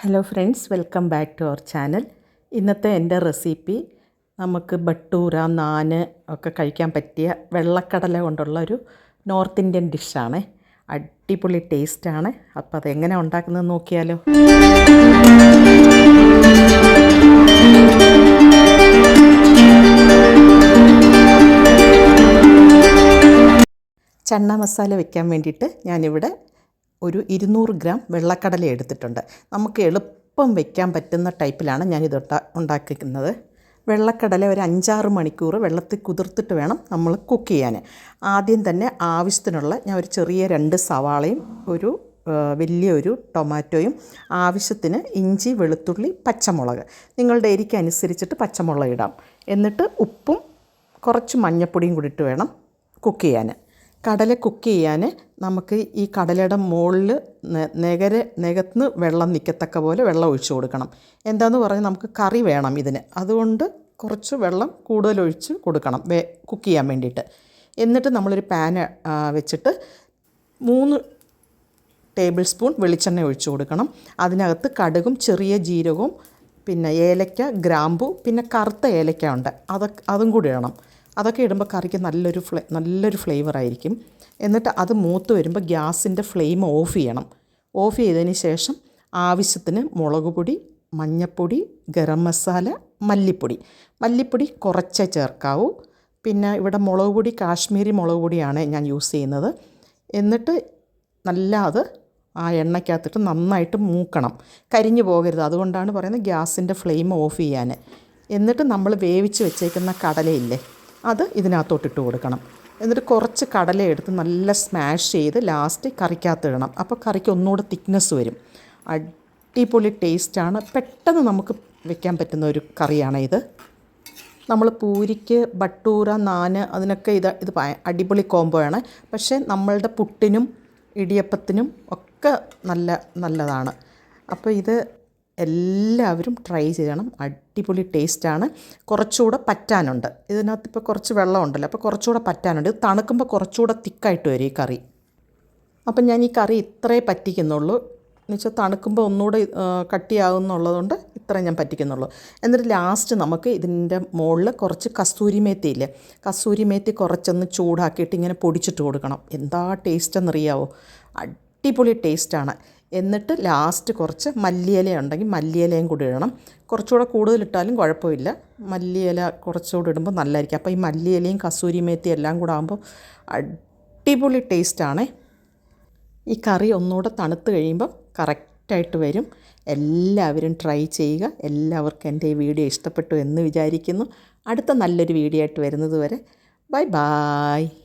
Hello friends welcome back to our channel ഇന്നത്തെ എന്റെ recipe നമുക്ക് ബട്ടൂര നാന് ഒക്കെ കഴിക്കാൻ പറ്റിയ വെള്ളക്കടല കൊണ്ടുള്ള ഒരു നോർത്ത് ഇന്ത്യൻ ഡിഷാണ് അടിപൊളി ടേസ്റ്റാണ് അപ്പോൾ അതെങ്ങനെ ഉണ്ടാക്കുന്നത് നോക്കിയാലോ. ചണ്ണ മസാല വെക്കാൻ വേണ്ടിയിട്ട് ഞാനിവിടെ ഒരു ഇരുന്നൂറ് ഗ്രാം വെള്ളക്കടല എടുത്തിട്ടുണ്ട്. നമുക്ക് എളുപ്പം വെക്കാൻ പറ്റുന്ന ടൈപ്പിലാണ് ഞാനിത് ഉണ്ടാക്കിക്കുന്നത്. വെള്ളക്കടല ഒരു അഞ്ചാറ് മണിക്കൂർ വെള്ളത്തിൽ കുതിർത്തിട്ട് വേണം നമ്മൾ കുക്ക് ചെയ്യാൻ. ആദ്യം തന്നെ ആവശ്യത്തിനുള്ള ഞാൻ ഒരു ചെറിയ രണ്ട് സവാളയും ഒരു വലിയൊരു ടൊമാറ്റോയും ആവശ്യത്തിന് ഇഞ്ചി വെളുത്തുള്ളി പച്ചമുളക്. നിങ്ങളുടെ എരിക്ക് അനുസരിച്ചിട്ട് പച്ചമുളക് ഇടാം. എന്നിട്ട് ഉപ്പും കുറച്ച് മഞ്ഞൾപ്പൊടിയും കൂടിയിട്ട് വേണം കുക്ക് ചെയ്യാൻ. കടല കുക്ക് ചെയ്യാൻ നമുക്ക് ഈ കടലയുടെ മുകളിൽ നെകര നികത്തുനിന്ന് വെള്ളം നിൽക്കത്തക്ക പോലെ വെള്ളം ഒഴിച്ചു കൊടുക്കണം. എന്താന്ന് പറഞ്ഞാൽ നമുക്ക് കറി വേണം ഇതിന്. അതുകൊണ്ട് കുറച്ച് വെള്ളം കൂടുതൽ ഒഴിച്ച് കൊടുക്കണം വേ കുക്ക് ചെയ്യാൻ വേണ്ടിയിട്ട്. എന്നിട്ട് നമ്മളൊരു പാൻ വെച്ചിട്ട് മൂന്ന് ടേബിൾ സ്പൂൺ വെളിച്ചെണ്ണ ഒഴിച്ചു കൊടുക്കണം. അതിനകത്ത് കടുകും ചെറിയ ജീരകവും പിന്നെ ഏലക്ക ഗ്രാമ്പു പിന്നെ കറുത്ത ഏലക്ക ഉണ്ട്. അതൊക്കെ അതും കൂടി ഇടണം. അതൊക്കെ ഇടുമ്പോൾ കറിക്ക് നല്ലൊരു ഫ്ലേ നല്ലൊരു ഫ്ലേവർ ആയിരിക്കും. എന്നിട്ട് അത് മൂത്ത് വരുമ്പോൾ ഗ്യാസിന്റെ ഫ്ലെയിം ഓഫ് ചെയ്യണം. ഓഫ് ചെയ്തതിന് ശേഷം ആവശ്യത്തിന് മുളക് പൊടി മഞ്ഞൾപ്പൊടി ഗരം മസാല മല്ലിപ്പൊടി. മല്ലിപ്പൊടി കുറച്ചേ ചേർക്കാവൂ. പിന്നെ ഇവിടെ മുളക് പൊടി കാശ്മീരി മുളക് പൊടിയാണ് ഞാൻ യൂസ് ചെയ്യുന്നത്. എന്നിട്ട് നല്ല അത് ആ എണ്ണയ്ക്കകത്തിട്ട് നന്നായിട്ട് മൂക്കണം. കരിഞ്ഞു പോകരുത്. അതുകൊണ്ടാണ് പറയുന്നത് ഗ്യാസിന്റെ ഫ്ലെയിം ഓഫ് ചെയ്യാൻ എന്നിട്ട് നമ്മൾ വേവിച്ച് വെച്ചേക്കുന്ന കടലയില്ലേ അത് ഇതിനകത്തോട്ട് ഇട്ട് കൊടുക്കണം. എന്നിട്ട് കുറച്ച് കടല എടുത്ത് നല്ല സ്മാഷ് ചെയ്ത് ലാസ്റ്റ് കറിക്കകത്ത് ഇടണം. അപ്പോൾ കറിക്ക് ഒന്നുകൂടെ തിക്നെസ് വരും. അടിപൊളി ടേസ്റ്റാണ് പെട്ടെന്ന് നമുക്ക് വെക്കാൻ പറ്റുന്ന ഒരു കറിയാണ് ഇത്. നമ്മൾ പൂരിക്ക് ബട്ടൂര നാന് അതിനൊക്കെ ഇത് ഇത് അടിപൊളി കോംബോ ആണ്. പക്ഷേ നമ്മളുടെ പുട്ടിനും ഇടിയപ്പത്തിനും ഒക്കെ നല്ല നല്ലതാണ്. അപ്പോൾ ഇത് എല്ലാവരും ട്രൈ ചെയ്യണം. അടിപൊളി ടേസ്റ്റാണ്. കുറച്ചുകൂടെ പറ്റാനുണ്ട്. ഇതിനകത്ത് ഇപ്പോൾ കുറച്ച് വെള്ളം ഉണ്ടല്ലോ അപ്പോൾ കുറച്ചുകൂടെ പറ്റാനുണ്ട്. ഇത് തണുക്കുമ്പോൾ കുറച്ചുകൂടെ തിക്കായിട്ട് വരും ഈ കറി. അപ്പം ഞാൻ ഈ കറി ഇത്രേ പറ്റിക്കുന്നുള്ളൂ. എന്നുവെച്ചാൽ തണുക്കുമ്പോൾ ഒന്നുകൂടെ കട്ടിയാവുന്നുള്ളതുകൊണ്ട് കട്ടിയാകുന്നുള്ളതുകൊണ്ട് ഇത്ര ഞാൻ പറ്റിക്കുന്നുള്ളൂ. എന്നിട്ട് ലാസ്റ്റ് നമുക്ക് ഇതിന്റെ മുകളിൽ കുറച്ച് കസ്തൂരി മേത്തി ഇല്ലേ? കസ്തൂരി മേത്തി കുറച്ചൊന്ന് ചൂടാക്കിയിട്ട് ഇങ്ങനെ പൊടിച്ചിട്ട് കൊടുക്കണം. എന്താ ടേസ്റ്റ് എന്നറിയാവോ? അടിപൊളി ടേസ്റ്റാണ്. എന്നിട്ട് ലാസ്റ്റ് കുറച്ച് മല്ലിയില ഉണ്ടെങ്കിൽ മല്ലിയിലയും കൂടി ഇടണം. കുറച്ചുകൂടെ കൂടുതലിട്ടാലും കുഴപ്പമില്ല. മല്ലിയില കുറച്ചുകൂടി ഇടുമ്പോൾ നല്ലതായിരിക്കും. അപ്പോൾ ഈ മല്ലിയിലയും കസൂരി മേത്തി എല്ലാം കൂടെ ആകുമ്പോൾ അടിപൊളി ടേസ്റ്റാണേ ഈ കറി ഒന്നുകൂടെ തണുത്ത് കഴിയുമ്പോൾ കറക്റ്റായിട്ട് വരും. എല്ലാവരും ട്രൈ ചെയ്യുക. എല്ലാവർക്കും എന്റെ ഈ വീഡിയോ ഇഷ്ടപ്പെട്ടു എന്ന് വിചാരിക്കുന്നു. അടുത്ത നല്ലൊരു വീഡിയോ ആയിട്ട് വരുന്നത് വരെ. Bye bye